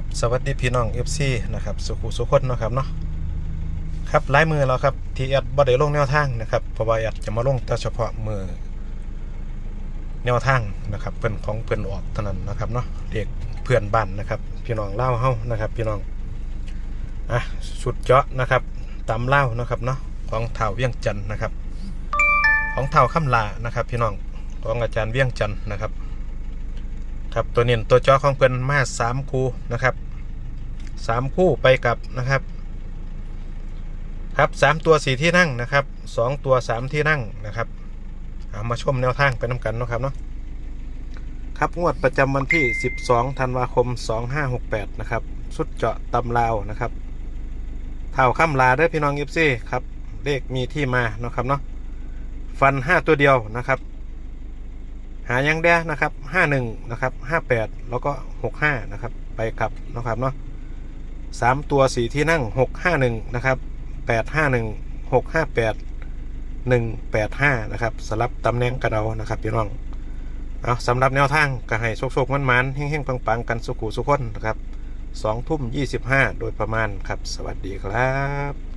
ครับสวัสดีพี่น้อง FC นะครับสุขุสุคนนะครับเนาะครับลายมือเราครับที่แอดบ่ได้ลงแนวทางนะครับเพราะว่าแอดจะมาลงแต่เฉพาะมือแนวทางนะครับเพิ่อนของเพิ่อนออกเท่านั้นนะครับเนาะเด็กเพื่อนบ้านนะครับ พี่น้องเล่าเฮานะครับ พี่น้องอะสุดเจาะนะครับตำเล่านะครับเนาะของเท่าเวียงจันนะครับ ของเท่าคำลานะครับ พี่น้องของอาจารย์เวียงจันนะครับ ครับตัวเน้นตัวจอของเพิ่นมาสามคู่นะครับสามคู่ไปกับนะครับ ครับสามตัวสี่ที่นั่งนะครับสองตัวสามที่นั่งนะครับเอามาชมแนวทางไปน้ำกันนะครับเนาะครับงวดประจำวันที่ 12 ธันวาคม 2568 นะครับสุดเจาะตำลาวนะครับเท่าข้ามลาเด้อพี่น้องยิปซี่ครับ เลขมีที่มานะครับเนาะฟัน 5 ตัวเดียวนะครับ หายังได้นะครับห้าหนึ่งนะครับห้าแปดแล้วก็หกห้านะครับ ไปกลับนะครับเนาะสามตัวสี่ที่นั่งหกห้าหนึ่งนะครับแปดห้าหนึ่งหกห้าแปดหนึ่งแปดห้านะครับสลับตำแหน่งกระเดานะครับพี่น้องเอาสำหรับแนวทางก็ให้โชคๆมันๆเฮ้งๆปังๆ กันสุขุสุขคนนะครับสองทุ่มยี่สิบห้าโดยประมาณครับ สวัสดีครับ